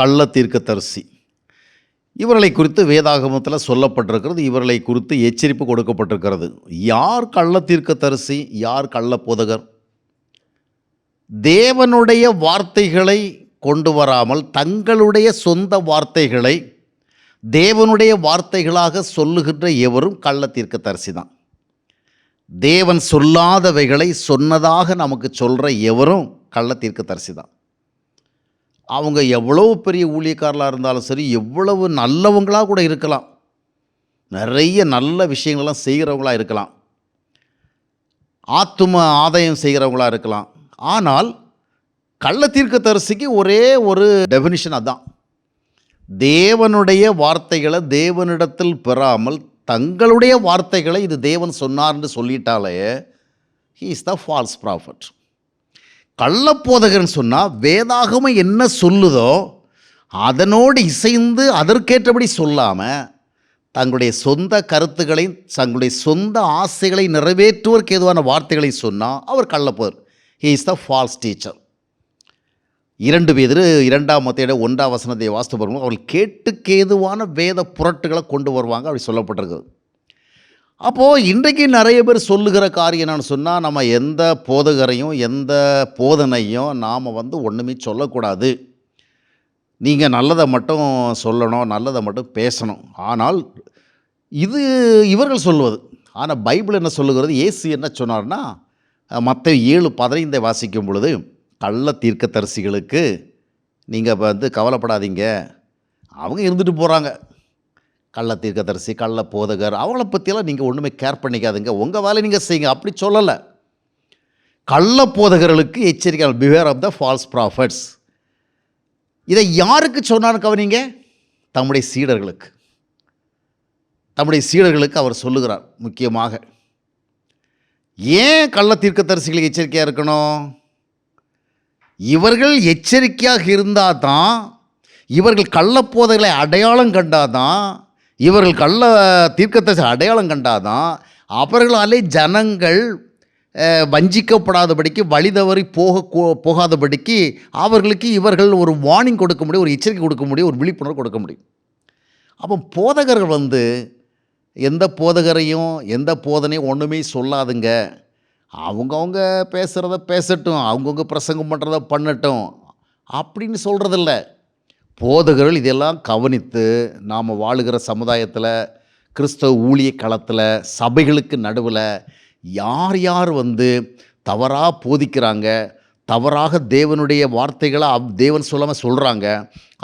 இவர் கள்ள தீர்க்கதரிசி இவர்களை குறித்து வேதாகமத்தில் சொல்லப்பட்டிருக்கிறது இவர்களை குறித்து எச்சரிப்பு கொடுக்கப்பட்டிருக்கிறது. யார் கள்ள தீர்க்கதரிசி யார் கள்ள போதகர் தேவனுடைய வார்த்தைகளை கொண்டு வராமல் தங்களுடைய சொந்த வார்த்தைகளை தேவனுடைய வார்த்தைகளாக சொல்லுகின்ற எவரும் கள்ள தீர்க்கதரிசி தான். தேவன் சொல்லாதவைகளை சொன்னதாக நமக்கு சொல்கிற எவரும் கள்ள தீர்க்கதரிசி தான். அவங்க எவ்வளவு பெரிய ஊழியக்காரலாக இருந்தாலும் சரி எவ்வளவு நல்லவங்களாக கூட இருக்கலாம். நிறைய நல்ல விஷயங்கள்லாம் செய்கிறவங்களாக இருக்கலாம். ஆத்தும ஆதாயம் செய்கிறவங்களா இருக்கலாம். ஆனால் கள்ள தீர்க்கதரிசிக்கு ஒரே ஒரு டெஃபினிஷன் அதான். தேவனுடைய வார்த்தைகளை தேவனிடத்தில் பெறாமல் தங்களுடைய வார்த்தைகளை இது தேவன் சொன்னார்னு சொல்லிட்டாலே he is the false prophet கள்ளப்போதகர்னு சொன்னால் வேதாகமம் என்ன சொல்லுதோ அதனோடு இசைந்து அதற்கேற்றபடி சொல்லாமல் தங்களுடைய சொந்த கருத்துக்களை தங்களுடைய சொந்த ஆசைகளை நிறைவேற்றுவதற்கு ஏதுவான வார்த்தைகளை சொன்னால் அவர் கள்ளப்போதர் he is the false teacher இரண்டு பேர் இரண்டாம் மத்தையோட ஒன்றாம் வசனத்தை வாஸ்து பாருங்கள் அவர்கள் கேட்டுக்கேதுவான வேத புரட்டுகளை கொண்டு வருவாங்க அப்படி சொல்லப்பட்டிருக்குது அப்போது இன்றைக்கு நிறைய பேர் சொல்லுகிற காரியம் என்னன்னு சொன்னால் நம்ம எந்த போதகரையும் எந்த போதனையும் நாம் வந்து ஒன்றுமே சொல்லக்கூடாது. நீங்கள் நல்லதை மட்டும் சொல்லணும் நல்லதை மட்டும் பேசணும். ஆனால் இது இவர்கள் சொல்லுவது. ஆனால் பைபிள் என்ன சொல்லுகிறது? ஏசு என்ன சொன்னார்னா மற்ற ஏழு பதினைந்தை வாசிக்கும் பொழுது கள்ள தீர்க்கதரிசிகளுக்கு நீங்கள் வந்து கவலைப்படாதீங்க. அவங்க இருந்துட்டு போகிறாங்க கள்ள தீர்க்கதரிசி கள்ள போதகர் அவங்கள பற்றியெல்லாம் நீங்கள் ஒன்றுமே கேர் பண்ணிக்காதுங்க. உங்கள் வேலை நீங்கள் செய்யுங்க. அப்படி சொல்லலை. கள்ள போதகர்களுக்கு எச்சரிக்கை beware of the false prophets இதை யாருக்கு சொன்னான்னு கவனிங்க? தம்முடைய சீடர்களுக்கு. தம்முடைய சீடர்களுக்கு அவர் சொல்லுகிறார் முக்கியமாக. ஏன் கள்ள தீர்க்கதரிசிகளுக்கு எச்சரிக்கையாக இருக்கணும்? இவர்கள் எச்சரிக்கையாக இருந்தால் தான் இவர்கள் கள்ளப்போதைகளை அடையாளம் கண்டாதான் இவர்கள் கள்ள தீர்க்கதரிசி அடையாளம் கண்டாதான் அவர்களாலே ஜனங்கள் வஞ்சிக்கப்படாதபடிக்கு வழி தவறி போக போகாதபடிக்கு அவர்களுக்கு இவர்கள் ஒரு வார்னிங் கொடுக்க முடியும் ஒரு எச்சரிக்கை கொடுக்க முடியும் ஒரு விழிப்புணர்வு கொடுக்க முடியும். அப்போ போதகர்கள் வந்து எந்த போதகரையும் எந்த போதனையும் ஒன்றுமே சொல்லாதுங்க. அவங்கவுங்க பேசுகிறத பேசட்டும் அவங்கவுங்க பிரசங்கம் பண்ணுறத பண்ணட்டும் அப்படின்னு சொல்கிறதில்ல போதகர்கள் இதெல்லாம் கவனித்து நாம் வாழுகிற சமுதாயத்தில் கிறிஸ்தவ ஊழிய களத்தில் சபைகளுக்கு நடுவில் யார் யார் வந்து தவறாக போதிக்கிறாங்க தவறாக தேவனுடைய வார்த்தைகளை அவ் தேவன் சொல்லாமல் சொல்கிறாங்க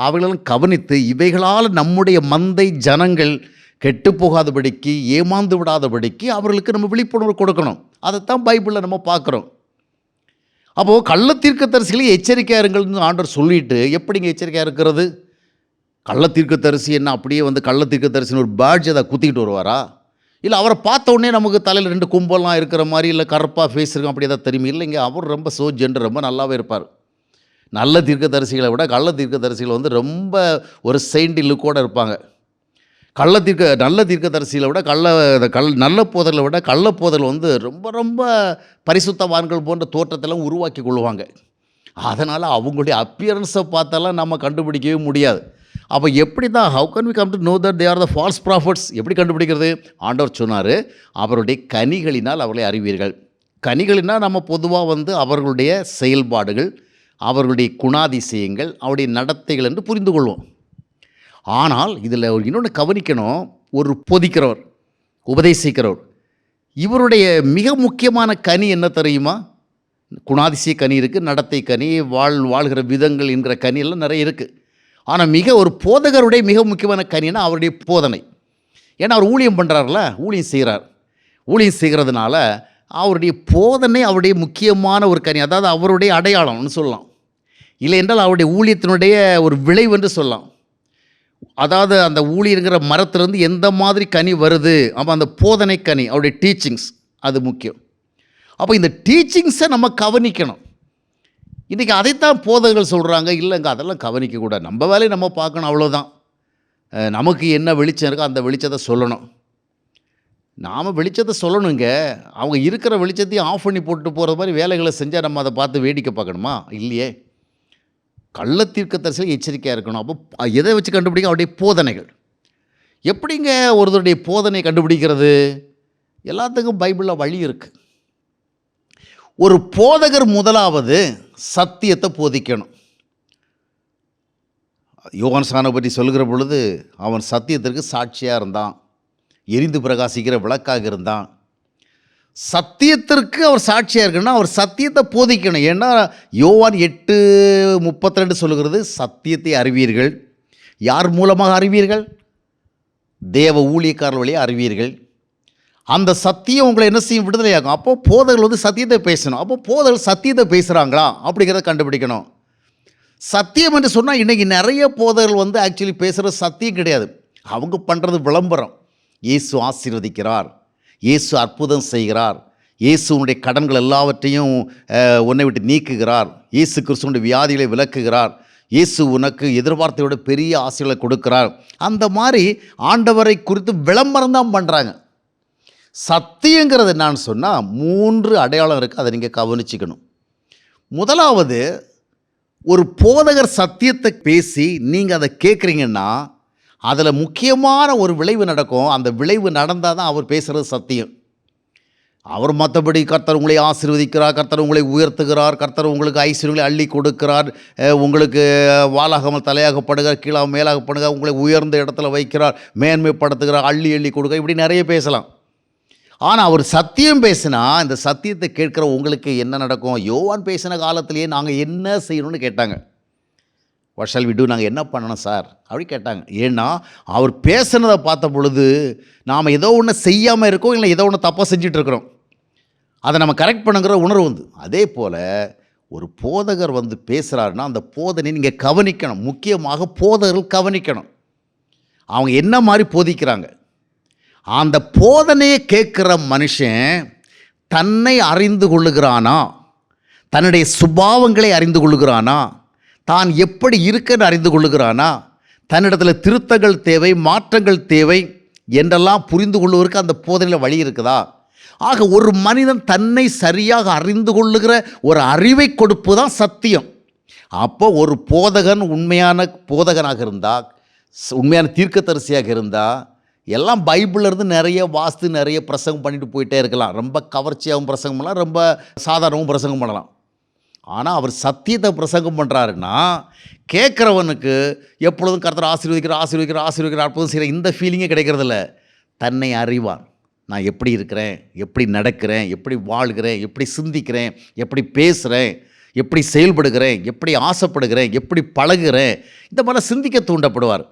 அவைகளெல்லாம் கவனித்து இவைகளால் நம்முடைய மந்தை ஜனங்கள் கெட்டு போகாதபடிக்கு ஏமாந்து விடாதபடிக்கு அவர்களுக்கு நம்ம விழிப்புணர்வு கொடுக்கணும். அதைத்தான் பைபிளில் நம்ம பார்க்குறோம். அப்போது கள்ள தீர்க்கதரிசிகளை எச்சரிக்கையாக இருங்கள்னு ஆண்டவர் சொல்லிட்டு எப்படிங்க எச்சரிக்கையாக இருக்கிறது? கள்ள தீர்க்கதரிசி என்ன அப்படியே வந்து கள்ள தீர்க்கதரிசின்னு ஒரு பேட்ஜ் அதை குத்திக்கிட்டு வருவாரா? இல்லை அவரை பார்த்த உடனே நமக்கு தலையில் ரெண்டு கும்பலாம் இருக்கிற மாதிரி இல்லை கருப்பாக ஃபேஸ் இருக்கும் அப்படி ஏதாவது தெரியுமா? இல்லைங்க அவர் ரொம்ப சோ ஜென்டர் ரொம்ப நல்லாவே இருப்பார். நல்ல தீர்க்கதரிசிகளை விட கள்ள தீர்க்கதரிசிகள் வந்து ரொம்ப ஒரு செயின்டி லுக்கோடு இருப்பாங்க. கள்ள தீர்க்க நல்ல தீர்க்கதரிசியில் விட கள்ள கல் நல்ல போதலை விட கள்ள போதல் வந்து ரொம்ப ரொம்ப பரிசுத்தவான்கள் போன்ற தோற்றத்தெல்லாம் உருவாக்கி கொள்வாங்க. அதனால் அவங்களுடைய அப்பியரன்ஸை பார்த்தாலாம் நம்ம கண்டுபிடிக்கவே முடியாது. அப்போ எப்படி தான் how can we come to know that they are the false prophets எப்படி கண்டுபிடிக்கிறது? ஆண்டவர் சொன்னார் அவருடைய கனிகளினால் அவர்களை அறிவீர்கள். கனிகளினால் நம்ம பொதுவாக வந்து அவர்களுடைய செயல்பாடுகள் அவர்களுடைய குணாதிசயங்கள் அவருடைய நடத்தைகள் என்று புரிந்து கொள்வோம். ஆனால் இதில் ஒரு இன்னொன்று கவனிக்கணும். ஒரு போதிக்கிறவர் உபதேசிக்கிறவர். இவருடைய மிக முக்கியமான கனி என்ன தெரியுமா? குணாதிசய கனி இருக்குது நடத்தை கனி வாழ் வாழ்கிற விதங்கள் என்கிற கனியெல்லாம் நிறைய இருக்குது ஆனால் மிக ஒரு போதகருடைய மிக முக்கியமான கனின்னா அவருடைய போதனை. ஏன்னா அவர் ஊழியம் பண்ணுறாருல ஊழியம் செய்கிறார். ஊழியம் செய்கிறதுனால அவருடைய போதனை அவருடைய முக்கியமான ஒரு கனி அதாவது அவருடைய அடையாளம்னு சொல்லலாம். இல்லை என்றால் அவருடைய ஊழியத்தினுடைய ஒரு விளைவு என்று சொல்லலாம். அதாவது அந்த ஊழியருங்கிற மரத்துலேருந்து எந்த மாதிரி கனி வருது? அப்போ அந்த போதனை கனி அவருடைய டீச்சிங்ஸ் அது முக்கியம். அப்போ இந்த டீச்சிங்ஸை நம்ம கவனிக்கணும். இன்றைக்கி அதைத்தான் போதகர்கள் சொல்கிறாங்க இல்லைங்க அதெல்லாம் கவனிக்கக்கூடாது நம்ம வேலையை நம்ம பார்க்கணும் அவ்வளோதான் நமக்கு என்ன வெளிச்சம் இருக்கோ அந்த வெளிச்சத்தை சொல்லணும். நாம் வெளிச்சத்தை சொல்லணுங்க. அவங்க இருக்கிற வெளிச்சத்தையும் ஆஃப் பண்ணி போட்டு போகிற மாதிரி வேலைகளை செஞ்சால் நம்ம அதை பார்த்து வேடிக்கை பார்க்கணுமா? இல்லையே. கள்ள தரிசனம் எச்சரிக்கையாக இருக்கணும். அப்போ எதை வச்சு கண்டுபிடிக்க அவருடைய போதனைகள். எப்படிங்க ஒருத்தருடைய போதனை கண்டுபிடிக்கிறது? எல்லாத்துக்கும் பைபிளில் வழி இருக்குது ஒரு போதகர் முதலாவது சத்தியத்தை போதிக்கணும். யோகன் சானை பற்றி சொல்கிற பொழுது அவன் சத்தியத்திற்கு சாட்சியாக இருந்தான். எரிந்து பிரகாசிக்கிற விளக்காக இருந்தான். சத்தியத்திற்கு அவர் சாட்சியாக இருக்கணும்னா அவர் சத்தியத்தை போதிக்கணும். ஏன்னா யோவான் எட்டு முப்பத்தி ரெண்டு சொல்லுகிறது சத்தியத்தை அறிவீர்கள். யார் மூலமாக அறிவீர்கள்? தேவ ஊழியக்காரர் வழியாக அறிவீர்கள். அந்த சத்தியம் உங்களை என்ன செய்யும்? விடுதலையாகும். அப்போது போதர்கள் வந்து சத்தியத்தை பேசணும். அப்போ போதர்கள் சத்தியத்தை பேசுகிறாங்களா அப்படிங்கிறத கண்டுபிடிக்கணும். சத்தியம் என்று சொன்னால் இன்றைக்கி நிறைய போதர்கள் வந்து ஆக்சுவலி பேசுகிற சத்தியம் கிடையாது. அவங்க பண்ணுறது விளம்பரம். இயேசு ஆசீர்வதிக்கிறார். இயேசு அற்புதம் செய்கிறார். இயேசு உன்னுடைய கடன்கள் எல்லாவற்றையும் உன்னை விட்டு நீக்குகிறார். இயேசு கிறிஸ்துவனுடைய வியாதிகளை விளக்குகிறார். இயேசு உனக்கு எதிர்பார்த்தையோட பெரிய ஆசைகளை கொடுக்கிறார். அந்த மாதிரி ஆண்டவரை குறித்து விளம்பரம் தான் பண்ணுறாங்க சத்தியங்கிறது என்னான்னு சொன்னால் மூன்று அடையாளம் இருக்குது அதை நீங்கள் கவனிச்சுக்கணும். முதலாவது ஒரு போதகர் சத்தியத்தை பேசி நீங்கள் அதை கேட்குறீங்கன்னா அதில் முக்கியமான ஒரு விளைவு நடக்கும். அந்த விளைவு நடந்தால் தான் அவர் பேசுகிறது சத்தியம். அவர் மற்றபடி கர்த்தர் உங்களை ஆசீர்வதிக்கிறார் கர்த்தர் உங்களை உயர்த்துகிறார் கர்த்தர் உங்களுக்கு ஐஸ்வர்யங்களை அள்ளி கொடுக்கிறார் உங்களுக்கு வாலாகாமல் தலையாகப்படுகிறார் கீழாக மேலாகப்படுகிறார் உங்களை உயர்ந்த இடத்துல வைக்கிறார் மேன்மைப்படுத்துகிறார் அள்ளி அள்ளி கொடுக்க இப்படி நிறைய பேசலாம். ஆனால் அவர் சத்தியம் பேசினா இந்த சத்தியத்தை கேட்குற உங்களுக்கு என்ன நடக்கும்? யோவான் பேசின காலத்திலேயே நாங்கள் என்ன செய்யணும்னு கேட்டாங்க. வாட் ஷால் நாங்கள் என்ன பண்ணணும் சார் அப்படி கேட்டாங்க. ஏன்னா அவர் பேசுனதை பார்த்த பொழுது நாம் ஏதோ ஒன்று செய்யாமல் இருக்கோம் இல்லை ஏதோ ஒன்று தப்பாக செஞ்சுட்டு அதை நம்ம கரெக்ட் பண்ணுங்கிற உணர்வு வந்து. அதே போல் ஒரு போதகர் வந்து பேசுகிறாருன்னா அந்த போதனை நீங்கள் கவனிக்கணும். முக்கியமாக போதகர்கள் கவனிக்கணும். அவங்க என்ன மாதிரி போதிக்கிறாங்க? அந்த போதனையை கேட்குற மனுஷன் தன்னை அறிந்து கொள்ளுகிறானா? தன்னுடைய சுபாவங்களை அறிந்து கொள்ளுகிறானா? தான் எப்படி இருக்குன்னு அறிந்து கொள்ளுகிறானா? தன்னிடத்தில் திருத்தங்கள் தேவை மாற்றங்கள் தேவை என்றெல்லாம் புரிந்து கொள்வதற்கு அந்த போதனையில் வழி இருக்குதா? ஆக ஒரு மனிதன் தன்னை சரியாக அறிந்து கொள்ளுகிற ஒரு அறிவை கொடுப்பு தான் சத்தியம். அப்போ ஒரு போதகன் உண்மையான போதகனாக இருந்தால் உண்மையான தீர்க்கதரிசியாக இருந்தால் எல்லாம் பைபிள்ல இருந்து நிறைய வாஸ்து நிறைய பிரசங்கம் பண்ணிட்டு போயிட்டே இருக்கலாம். ரொம்ப கவர்ச்சியாகவும் பிரசங்கம் பண்ணலாம் ரொம்ப சாதாரணவும் பிரசங்கம் பண்ணலாம். ஆனால் அவர் சத்தியத்தை பிரசங்கம் பண்ணுறாருன்னா கேட்குறவனுக்கு எப்பொழுதும் கருத்தர் ஆசீர்வதிக்கிற ஆசீர்வதிக்கிற ஆசீர்வதிக்கிற அற்புதம் செய்கிற இந்த ஃபீலிங்கே கிடைக்கிறதில்ல. தன்னை அறிவான். நான் எப்படி இருக்கிறேன்? எப்படி நடக்கிறேன்? எப்படி வாழ்கிறேன்? எப்படி சிந்திக்கிறேன்? எப்படி பேசுகிறேன் எப்படி செயல்படுகிறேன்? எப்படி ஆசைப்படுகிறேன்? எப்படி பழகுகிறேன்? இந்த மாதிரி சிந்திக்க தூண்டப்படுவார்.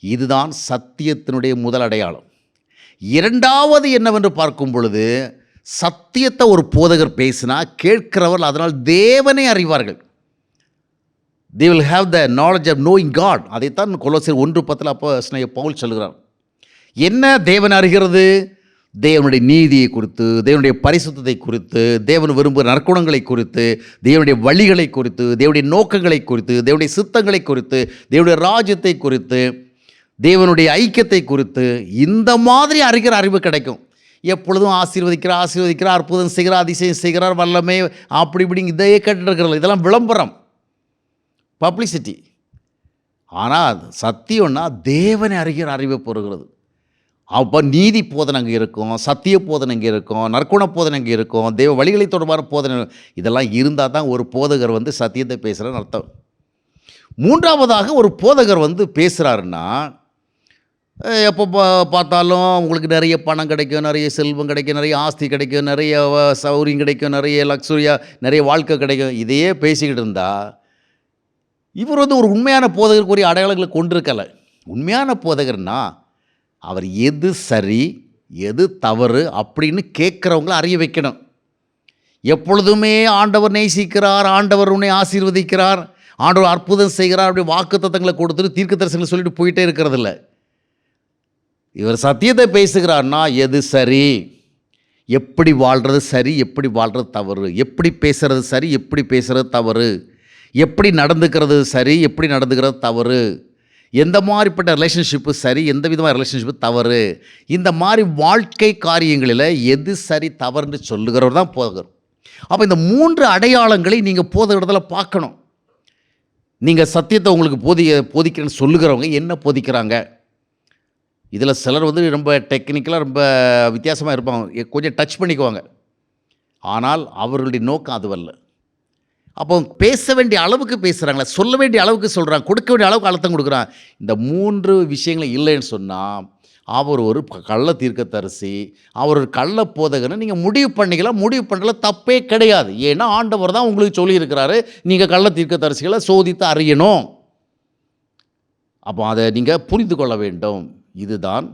இதுதான் சத்தியத்தினுடைய முதல் அடையாளம். இரண்டாவது என்னவென்று பார்க்கும் பொழுது சத்தியத்தை ஒரு போதகர் பேசினா கேட்கிறவர்கள் அதனால் தேவனை அறிவார்கள். They will have the knowledge of knowing God அதைத்தான் கொலோசியர் ஒன்று பத்தில் அப்போ ஸ்நேக பவுல் சொல்கிறார் என்ன தேவன் அறிகிறது? தேவனுடைய நீதியை குறித்து தேவனுடைய பரிசுத்தத்தை குறித்து தேவன் விரும்புகிற நற்குணங்களை குறித்து தேவனுடைய வழிகளை குறித்து தேவனுடைய நோக்கங்களை குறித்து தேவனுடைய சித்தங்களை குறித்து தேவனுடைய ராஜ்யத்தை குறித்து தேவனுடைய ஐக்கியத்தை குறித்து இந்த மாதிரி அறிகிற அறிவு கிடைக்கும். எப்பொழுதும் ஆசீர்வதிக்கிறார் ஆசீர்வதிக்கிறார் அற்புதம் செய்கிறார் அதிசயம் செய்கிறார் வல்லமே அப்படி இப்படி இதையே கேட்டுருக்கிறது இதெல்லாம் விளம்பரம். பப்ளிசிட்டி. ஆனால் சத்தியம்னா தேவனை அறிகிற அறிவை பெறுகிறது. அப்போ நீதி போதனை அங்கே இருக்கும் சத்திய போதனை அங்கே இருக்கும் நற்குண போதனை அங்கே இருக்கும் தேவ வழிகளை தொடர்பான போதனை. இதெல்லாம் இருந்தால் தான் ஒரு போதகர் வந்து சத்தியத்தை பேசுகிறன்னு அர்த்தம். மூன்றாவதாக ஒரு போதகர் வந்து பேசுகிறாருன்னா எப்போ பா- பார்த்தாலும் உங்களுக்கு நிறைய பணம் கிடைக்கும் நிறைய செல்வம் கிடைக்கும் நிறைய ஆஸ்தி கிடைக்கும் நிறைய சௌரியம் கிடைக்கும் நிறைய லக்ஸுரியாக நிறைய வாழ்க்கை கிடைக்கும். இதையே பேசிக்கிட்டு இருந்தால் இவர் வந்து ஒரு உண்மையான போதகருக்குரிய அடையாளங்களை கொண்டிருக்கலை. உண்மையான போதகர்னா அவர் எது சரி எது தவறு அப்படின்னு கேட்குறவங்கள அறிய வைக்கணும். எப்பொழுதுமே ஆண்டவர் நேசிக்கிறார் ஆண்டவர் உன்னை ஆசீர்வதிக்கிறார் ஆண்டவர் அற்புதம் செய்கிறார் அப்படி வாக்கு தத்தங்களை கொடுத்துட்டு தீர்க்க தரிசனங்களை சொல்லிட்டு போயிட்டே இருக்கிறதில்ல. இவர் சத்தியத்தை பேசுகிறார்னா எது சரி? எப்படி வாழ்கிறது சரி எப்படி வாழ்கிறது தவறு? எப்படி பேசுகிறது சரி எப்படி பேசுகிறது தவறு? எப்படி நடந்துக்கிறது சரி எப்படி நடந்துக்கிறது தவறு? எந்த மாதிரிப்பட்ட ரிலேஷன்ஷிப்பு சரி எந்த விதமான ரிலேஷன்ஷிப்பு தவறு? இந்த மாதிரி வாழ்க்கை காரியங்களில் எது சரி தவறுன்னு சொல்லுகிறவர் தான் போதகர். அப்போ இந்த மூன்று அடையாளங்களை நீங்கள் போதகத்தில் பார்க்கணும். நீங்கள் சத்தியத்தை உங்களுக்கு போதிய போதிக்கிறேன்னு சொல்லுகிறவங்க என்ன போதிக்கிறாங்க? இதில் சிலர் வந்து ரொம்ப டெக்னிக்கலாக ரொம்ப வித்தியாசமாக இருப்பாங்க. கொஞ்சம் டச் பண்ணிக்குவாங்க. ஆனால் அவர்களுடைய நோக்கம் அதுவல்ல அப்போ பேச வேண்டிய அளவுக்கு பேசுகிறாங்களா சொல்ல வேண்டிய அளவுக்கு சொல்கிறாங்க கொடுக்க வேண்டிய அளவுக்கு அழுத்தம் கொடுக்குறான் இந்த மூன்று விஷயங்கள் இல்லைன்னு சொன்னால் அவர் ஒரு கள்ள தீர்க்கத்தரசி அவர் ஒரு கள்ள போதகன்னு நீங்கள் முடிவு பண்ணிக்கலாம் முடிவு பண்ணல தப்பே கிடையாது. ஏன்னா ஆண்டவர் தான் உங்களுக்கு சொல்லியிருக்கிறாரு நீங்கள் கள்ள தீர்க்கதரிசிகளை சோதித்து அறியணும். அப்போ அதை நீங்கள் புரிந்து கொள்ள வேண்டும். இதுதான்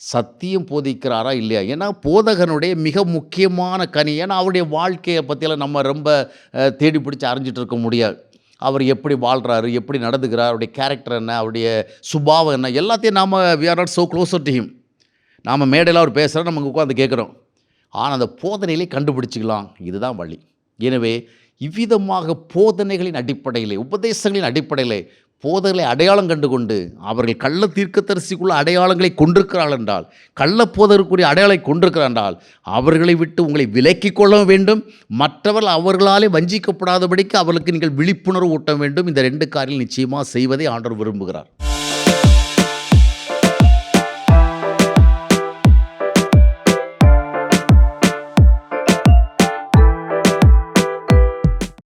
சத்தியம் போதிக்கிறாரா இல்லையா? ஏன்னா போதகனுடைய மிக முக்கியமான கனி. ஏன்னா அவருடைய வாழ்க்கையை பற்றியெல்லாம் நம்ம ரொம்ப தேடி பிடிச்சி அறிஞ்சிட்டு இருக்க முடியாது. அவர் எப்படி வாழ்கிறாரு எப்படி நடந்துக்கிறார் அவருடைய கேரக்டர் என்ன அவருடைய சுபாவம் என்ன எல்லாத்தையும் நாம் we are not so closer to him நாம் மேடையில் அவர் பேசுகிறோம் நம்ம உட்காந்து கேட்குறோம். ஆனால் அந்த போதனையிலே கண்டுபிடிச்சிக்கலாம். இதுதான் வழி. எனவே இவ்விதமாக போதனைகளின் அடிப்படையிலே உபதேசங்களின் அடிப்படையிலே போதகளை அடையாளம் கண்டு கொண்டு அவர்கள் கள்ள தீர்க்கத்தரிசிக்குள்ள அடையாளங்களை கொண்டிருக்கிறாள் என்றால் கள்ள போதருக்குரிய அடையாளை கொண்டிருக்கிறார் என்றால் அவர்களை விட்டு உங்களை விலக்கிக் கொள்ள வேண்டும். மற்றவர்கள் அவர்களாலே வஞ்சிக்கப்படாதபடிக்கு அவர்களுக்கு நீங்கள் விழிப்புணர்வு ஊட்ட வேண்டும். இந்த ரெண்டு காரில் நிச்சயமாக செய்வதை ஆண்டவர் விரும்புகிறார்.